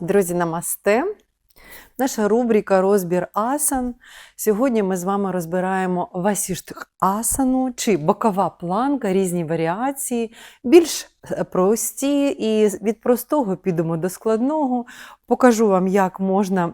Друзі, намасте. Наша рубрика Розбір асан. Сьогодні ми з вами розбираємо васіштх асану чи бокова планка, різні варіації, більш е, прості, і від простого підемо до складного. Покажу вам, як можна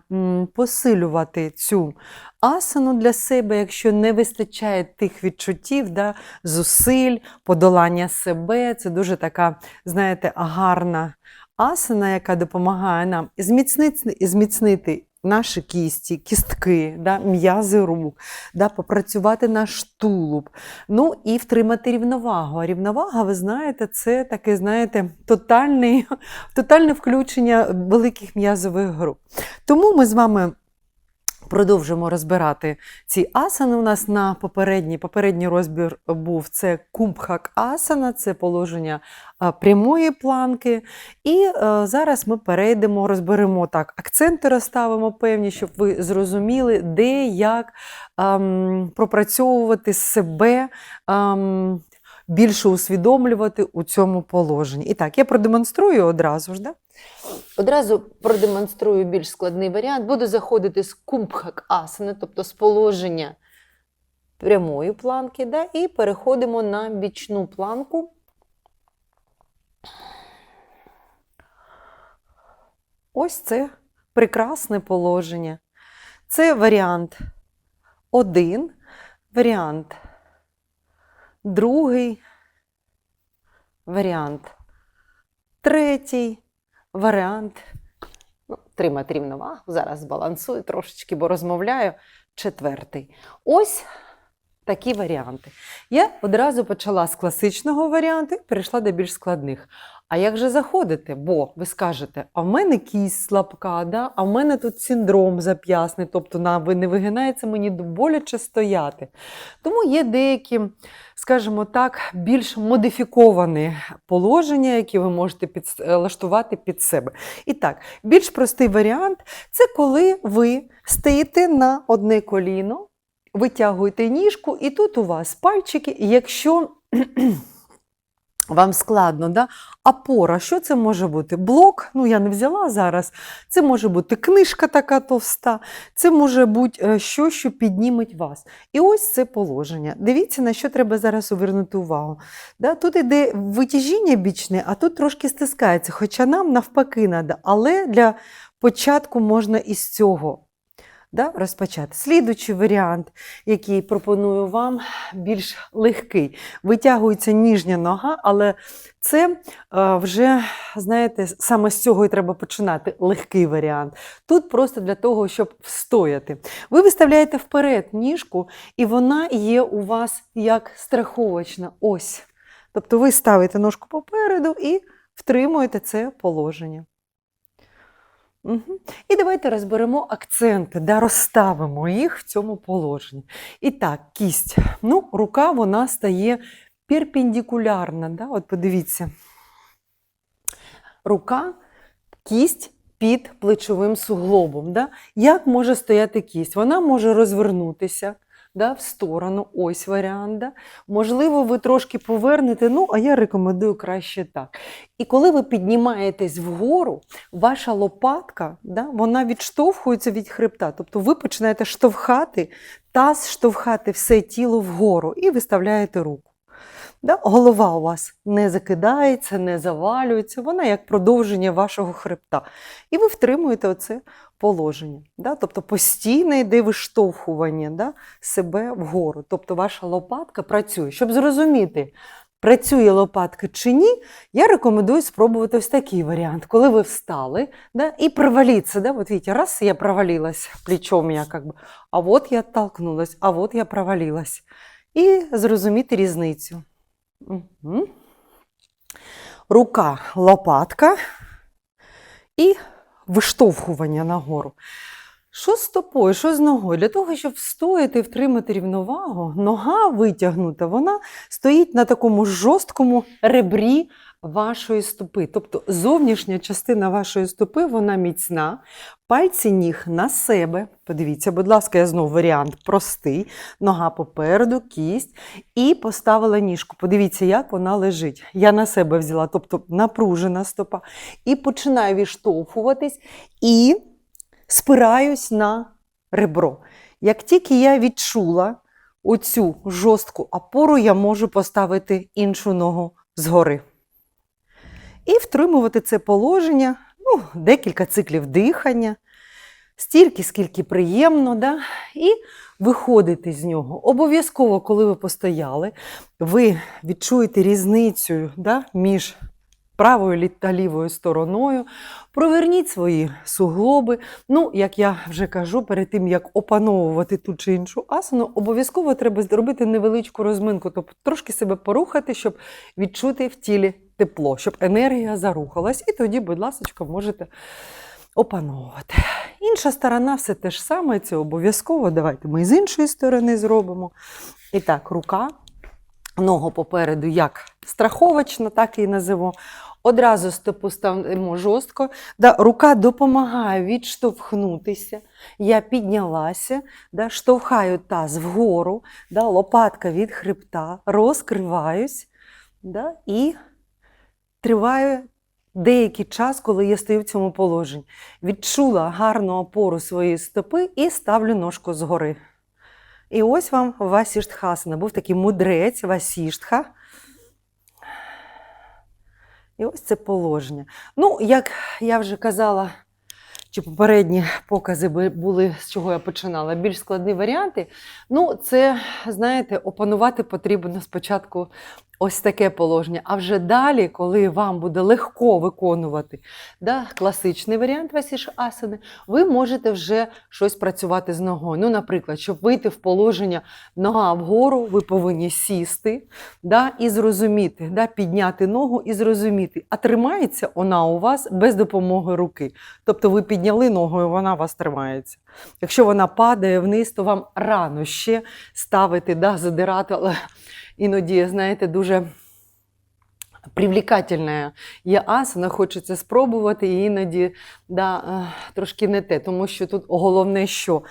посилювати цю асану для себе, якщо не вистачає тих відчуттів, да, зусиль, подолання себе. Це дуже така, знаєте, гарна асана, яка допомагає нам зміцнити, зміцнити наші кісті, кістки, да, м'язи рук, да, попрацювати наш тулуб, ну і втримати рівновагу. А рівновага, ви знаєте, це таке, знаєте, тотальне, тотальне включення великих м'язових груп. Тому ми з вами. Продовжимо розбирати ці асани. У нас на попередній попередній розбір був це кумбхак асана, це положення прямої планки. І е, зараз ми перейдемо, розберемо так, акценти розставимо певні, щоб ви зрозуміли, де як ем, пропрацьовувати себе. Ем, Більше усвідомлювати у цьому положенні. І так, я продемонструю одразу ж. Да? Одразу продемонструю більш складний варіант. Буду заходити з кумбхак асани, тобто з положення прямої планки, да? і переходимо на бічну планку. Ось це прекрасне положення. Це варіант один, варіант другий, варіант третій, варіант. Ну, тримати рівновагу. Зараз балансую трошечки, бо розмовляю. Четвертий. Ось такі варіанти. Я одразу почала з класичного варіанту і перейшла до більш складних. А як же заходите? Бо ви скажете, а в мене кість слабка, да? а в мене тут синдром зап'ясний, тобто на, не вигинається мені боляче стояти. Тому є деякі, скажімо так, більш модифіковані положення, які ви можете підлаштувати під себе. І так, більш простий варіант це коли ви стоїте на одне коліно, витягуєте ніжку, і тут у вас пальчики, якщо. Вам складно, да? Опора, що це може бути? Блок, ну я не взяла зараз. Це може бути книжка така товста, це може бути щось, що підніметь вас. І ось це положення. Дивіться, на що треба зараз звернути увагу. Да? Тут йде витяжіння бічне, а тут трошки стискається. Хоча нам навпаки треба. Але для початку можна із цього да, розпочати. Слідуючий варіант, який пропоную вам, більш легкий. Витягується ніжня нога, але це е, вже, знаєте, саме з цього і треба починати легкий варіант. Тут просто для того, щоб встояти. Ви виставляєте вперед ніжку, і вона є у вас як страховочна. Ось. Тобто ви ставите ножку попереду і втримуєте це положення. Угу. І давайте розберемо акценти, да, розставимо їх в цьому положенні. І так, кість. Ну, Рука вона стає перпендикулярна. Да? От подивіться. Рука, кість під плечовим суглобом. Да? Як може стояти кість? Вона може розвернутися да, в сторону, ось варіант. Да. Можливо, ви трошки повернете, ну, а я рекомендую краще так. І коли ви піднімаєтесь вгору, ваша лопатка да, вона відштовхується від хребта. Тобто ви починаєте штовхати, таз штовхати все тіло вгору і виставляєте руку. Да? Голова у вас не закидається, не завалюється, вона як продовження вашого хребта. І ви втримуєте оце положення. Да? Тобто постійне йде виштовхування да? себе вгору. Тобто ваша лопатка працює. Щоб зрозуміти, працює лопатка чи ні, я рекомендую спробувати ось такий варіант, коли ви встали да? і проваліться. Да? От видите, раз я провалилась плечом, я как бы, а от я оттолкнулась, а от я провалилась. І зрозуміти різницю. Угу. Рука лопатка і виштовхування нагору. Що з стопою, що з ногою? Для того, щоб встояти втримати рівновагу, нога витягнута, вона стоїть на такому жорсткому ребрі вашої стопи. Тобто зовнішня частина вашої стопи вона міцна, пальці ніг на себе. Подивіться, будь ласка, я знову варіант простий. Нога попереду, кість. І поставила ніжку. Подивіться, як вона лежить. Я на себе взяла, тобто напружена стопа. І починаю відштовхуватись і спираюсь на ребро. Як тільки я відчула оцю жорстку опору, я можу поставити іншу ногу згори. І втримувати це положення, ну, декілька циклів дихання, стільки, скільки приємно, да? і виходити з нього. Обов'язково, коли ви постояли, ви відчуєте різницю да, між правою та лівою стороною. Проверніть свої суглоби. Ну, як я вже кажу, перед тим як опановувати ту чи іншу асану, обов'язково треба зробити невеличку розминку, тобто трошки себе порухати, щоб відчути в тілі тепло, щоб енергія зарухалась. І тоді, будь ласка, можете опановувати. Інша сторона все те ж саме, це обов'язково. Давайте ми з іншої сторони зробимо. І так, рука, ногу попереду, як страховочна, так і називаємо. Одразу стопу ставимо жорстко. Да, рука допомагає відштовхнутися. Я піднялася, да, штовхаю таз вгору, да, лопатка від хребта, розкриваюсь да, і триває деякий час, коли я стою в цьому положенні. Відчула гарну опору своєї стопи і ставлю ножку згори. І ось вам Васіштхасана. Був такий мудрець Васіштха. І ось це положення. Ну, як я вже казала, чи попередні покази були, з чого я починала, більш складні варіанти. Ну, це, знаєте, опанувати потрібно спочатку ось таке положення. А вже далі, коли вам буде легко виконувати да, класичний варіант Васіш Асани, ви можете вже щось працювати з ногою. Ну, наприклад, щоб вийти в положення нога вгору, ви повинні сісти да, і зрозуміти, да, підняти ногу і зрозуміти, а тримається вона у вас без допомоги руки. Тобто ви підняли ногу, і вона вас тримається. Якщо вона падає вниз, то вам рано ще ставити, да, задирати, іноді, знаєте, дуже привлекательна є асана, хочеться спробувати, і іноді да, е, трошки не те, тому що тут головне, що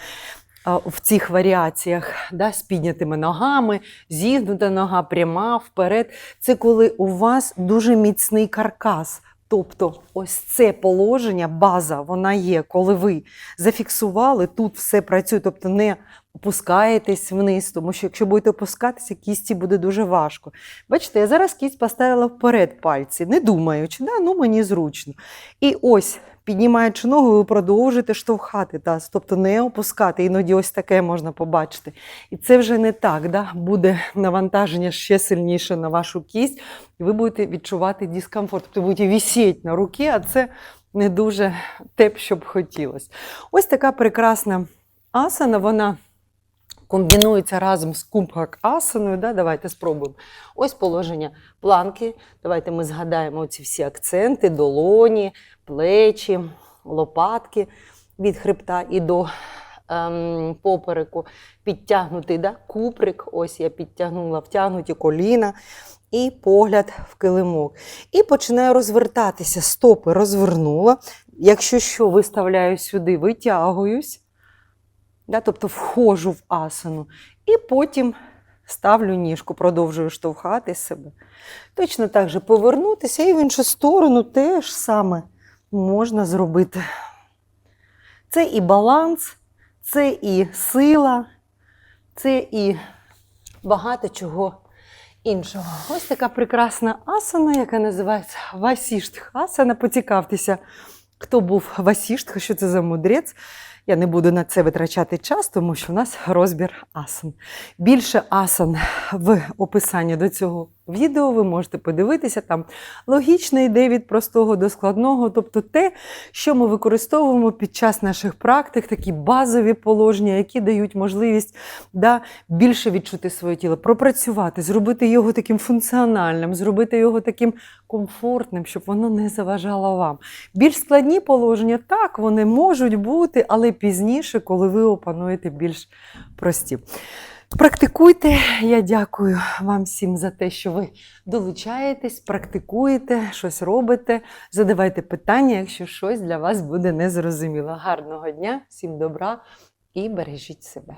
в цих варіаціях да, з піднятими ногами, зігнута нога пряма вперед. Це коли у вас дуже міцний каркас. Тобто, ось це положення, база, вона є, коли ви зафіксували, тут все працює, тобто не опускаєтесь вниз, тому що якщо будете опускатися, кісті буде дуже важко. Бачите, я зараз кість поставила вперед пальці, не думаючи, да, ну мені зручно. І ось, піднімаючи ногу, ви продовжуєте штовхати таз, тобто не опускати. Іноді ось таке можна побачити. І це вже не так, да? буде навантаження ще сильніше на вашу кість, і ви будете відчувати дискомфорт, тобто будете висіти на руки, а це не дуже те, що б хотілося. Ось така прекрасна асана, вона комбінується разом з кумбхак асаною. Да? Давайте спробуємо. Ось положення планки. Давайте ми згадаємо ці всі акценти, долоні, плечі, лопатки від хребта і до ем, попереку. Підтягнутий да? куприк. Ось я підтягнула, втягнуті коліна. І погляд в килимок. І починаю розвертатися. Стопи розвернула. Якщо що, виставляю сюди, витягуюсь. Да, тобто входжу в асану. І потім ставлю ніжку, продовжую штовхати себе. Точно так же повернутися і в іншу сторону теж саме можна зробити. Це і баланс, це і сила, це і багато чого іншого. Ось така прекрасна асана, яка називається Васіштхасана. Поцікавтеся, хто був Васіштха, що це за мудрець. Я не буду на це витрачати час, тому що у нас розбір асан. Більше асан в описанні до цього відео ви можете подивитися. Там логічна ідея від простого до складного, тобто те, що ми використовуємо під час наших практик, такі базові положення, які дають можливість да, більше відчути своє тіло, пропрацювати, зробити його таким функціональним, зробити його таким комфортним, щоб воно не заважало вам. Більш складні положення, так, вони можуть бути, але пізніше, коли ви опануєте більш прості. Практикуйте. Я дякую вам всім за те, що ви долучаєтесь, практикуєте, щось робите. Задавайте питання, якщо щось для вас буде незрозуміло. Гарного дня, всім добра і бережіть себе.